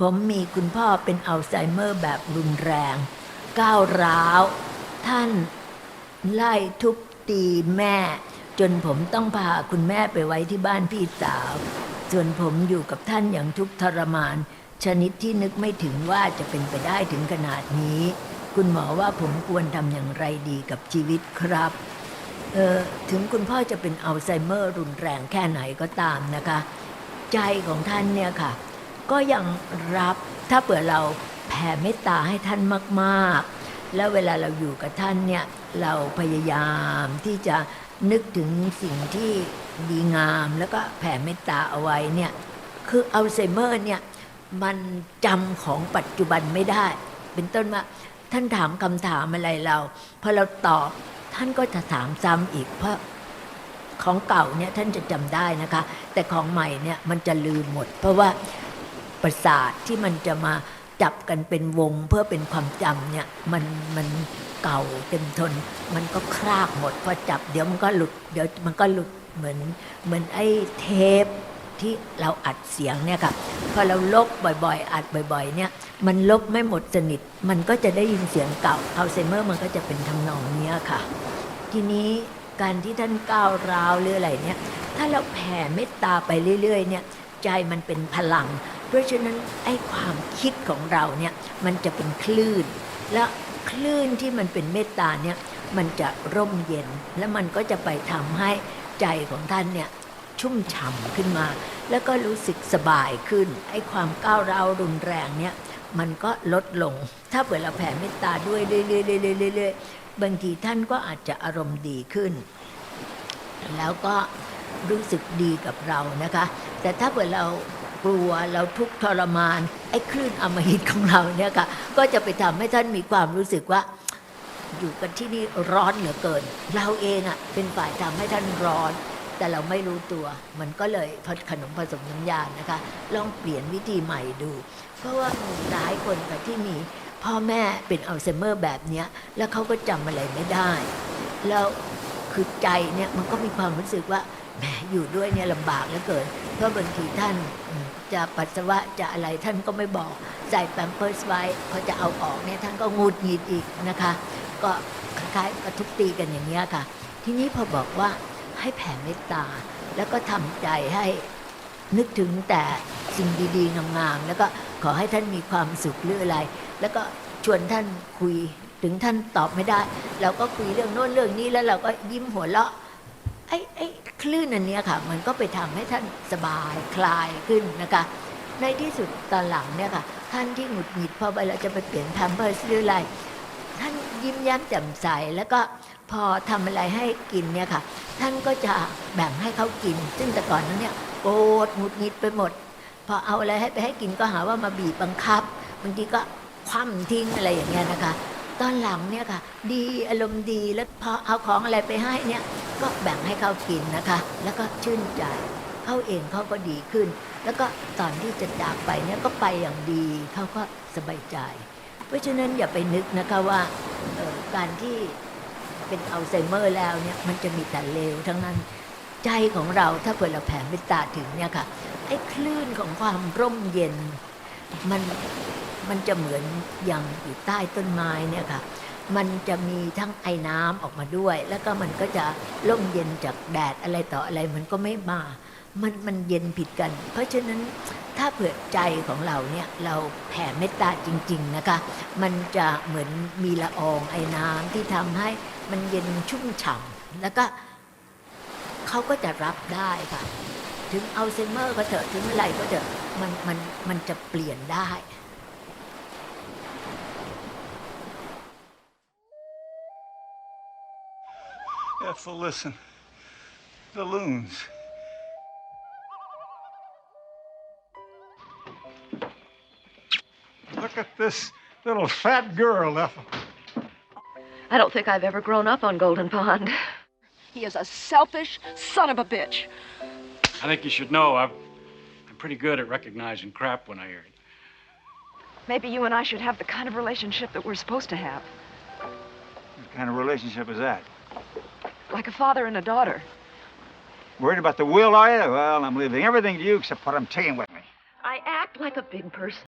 ผมมีคุณพ่อเป็นอัลไซเมอร์แบบรุนแรง ก้าวร้าว ท่านไล่ทุบตีแม่ จนผมต้องพาคุณแม่ไปไว้ที่บ้านพี่สาว ส่วนผมอยู่กับท่านอย่างทุกข์ทรมาน ชนิดที่นึกไม่ถึงว่าจะเป็นไปได้ถึงขนาดนี้ คุณหมอว่าผมควรทำอย่างไรดีกับชีวิตครับ เออถึงคุณพ่อจะเป็นอัลไซเมอร์รุนแรงแค่ไหนก็ตามนะคะ ใจของท่านเนี่ยค่ะ ก็ยังรับถ้าเผื่อเราแผ่เมตตาให้ท่านมาก ๆ แล้วเวลาเราอยู่กับท่านเนี่ยเราพยายามที่จะนึกถึงสิ่งที่ดีงาม แล้วก็แผ่เมตตาเอาไว้เนี่ยคืออัลไซเมอร์เนี่ยมันจำของปัจจุบันไม่ได้ เป็นต้นว่าท่านถามคำถามอะไรเราพอเราตอบท่านก็จะถามซ้ำอีกเพราะของเก่าเนี่ยท่านจะจำได้นะคะ แต่ของใหม่เนี่ยมันจะลืมหมด เพราะว่า ประสาทที่มันจะมาจับกันเป็นวงเพื่อเป็นความจำเนี่ยมันมันเก่าเต็มทน มันก็คลากหมดพอจับเดี๋ยวมันก็หลุดเดี๋ยวมันก็หลุดเหมือนเหมือนไอ้เทปที่เราอัดเสียงเนี่ยค่ะพอเราลบบ่อยๆ อัดบ่อยๆ เนี่ย มันลบไม่หมดสนิท มันก็จะได้ยินเสียงเก่าอัลไซเมอร์มันก็จะเป็นทำนองเนี้ยค่ะ ทีนี้การที่ท่านก้าวร้าวหรืออะไรเนี่ย ถ้าเราแผ่เมตตาไปเรื่อยๆ เนี่ย ใจมันเป็นพลัง เพราะฉะนั้นไอ้ความคิดของเราเนี่ยมันจะเป็นคลื่น และคลื่นที่มันเป็นเมตตาเนี่ยมันจะร่มเย็น และมันก็จะไปทำให้ใจของท่านเนี่ยชุ่มฉ่ำขึ้นมา แล้วก็รู้สึกสบายขึ้น ไอ้ความก้าวร้าวรุนแรงเนี่ยมันก็ลดลง ถ้าเปิดเราแผ่เมตตาด้วยเรื่อยๆๆๆๆบางทีท่านก็อาจจะอารมณ์ดีขึ้น แล้วก็รู้สึกดีกับเรานะคะ แต่ถ้าเกิดเรา กลัวเราทุกทรมาน ไอ้คลื่นอมหิตของเราเนี่ยค่ะ ก็จะไปทำให้ท่านมีความรู้สึกว่า อยู่กันที่นี่ร้อนเหลือเกิน เราเองอะ่ะเป็นฝ่ายทำให้ท่านร้อน แต่เราไม่รู้ตัว มันก็เลยพดขนมผสมน้ำยานะคะ ลองเปลี่ยนวิธีใหม่ดู เพราะว่ามีหลายคนค่ะที่มีพ่อแม่เป็นอัลไซเมอร์แบบเนี้ยแล้วเขาก็จำอะไรไม่ได้ แล้ว คือใจเนี่ยมันก็มีความรู้สึกว่าแหมอยู่ด้วยเนี่ยลำบากเหลือเกินเพราะบางทีท่านจะปัสสาวะจะอะไรท่านก็ไม่บอกใส่แปมเพิร์สไว้พอจะเอาออกเนี่ยท่านก็งูดหงิดอีกนะคะ ก็คล้ายๆกระทุบตีกันอย่างเงี้ยค่ะ ทีนี้พอบอกว่าให้แผ่เมตตา แล้วก็ทำใจให้นึกถึงแต่สิ่งดีๆงามๆแล้วก็ขอให้ท่านมีความสุขหรืออะไร แล้วก็ชวนท่านคุย ถึงท่านตอบไม่ได้ เราก็คุยเรื่องโน้นเรื่องนี้แล้วเราก็ยิ้มหัวเราะไอ้ไอ้คลื่นอันเนี้ยค่ะ มันก็ไปทำให้ท่านสบายคลายขึ้นนะคะ ในที่สุดตอนหลังเนี่ยค่ะ ท่านที่หงุดหงิดพอไปเราจะไปเปลี่ยนแพมเพิร์สหรืออะไรท่านยิ้มแย้มแจ่มใสแล้วก็พอทำอะไรให้กินเนี่ยค่ะ ท่านก็จะแบ่งให้เขากิน ซึ่งแต่ก่อนนั้นเนี่ยโกรธหงุดหงิดไปหมด พอเอาอะไรให้ไปให้กินก็หาว่ามาบีบบังคับบางทีก็คว่ำทิ้งอะไรอย่างเงี้ยนะคะ ตอนหลังเนี่ยค่ะ ดีอารมณ์ดีแล้วพอเอาของอะไรไปให้เนี่ย ก็แบ่งให้เขากินนะคะ แล้วก็ชื่นใจเขาเองเขาก็ดีขึ้น แล้วก็ตอนที่จะจากไปเนี่ยก็ไปอย่างดีเขาก็สบายใจ เพราะฉะนั้นอย่าไปนึกนะคะว่าออการที่เป็นอัลไซเมอร์แล้วเนี่ยมันจะมีแต่เลวทั้งนั้นใจของเราถ้าเผื่อเราแผ่เมตตาถึงเนี่ยค่ะไอ้คลื่นของความร่มเย็น มัน มันจะเหมือนอย่างอยู่ใต้ต้นไม้เนี่ยค่ะ มันจะมีทั้งไอ้น้ำออกมาด้วย แล้วก็มันก็จะร่มเย็นจากแดดอะไรต่ออะไรมันก็ไม่มา มันมันเย็นผิดกัน เพราะฉะนั้นถ้าเผื่อใจของเราเนี่ยเราแผ่เมตตาจริง ๆนะคะ มันจะเหมือนมีละอองไอ้น้ำที่ทำให้มันเย็นชุ่มฉ่ำแล้วก็เขาก็จะรับได้ค่ะ ถึงอัลไซเมอร์ก็เถอะถึงอะไรก็เถอะมันมันมันจะเปลี่ยนได้ Ethel, listen. The loons. Look at this little fat girl, Ethel. I don't think I've ever grown up on Golden Pond. He is a selfish son of a bitch. I think you should know I've, I'm pretty good at recognizing crap when I hear it. Maybe you and I should have the kind of relationship that we're supposed to have. What kind of relationship is that? Like a father and a daughter. Worried about the will, are you? Well, I'm leaving everything to you except what I'm taking with me. I act like a big person.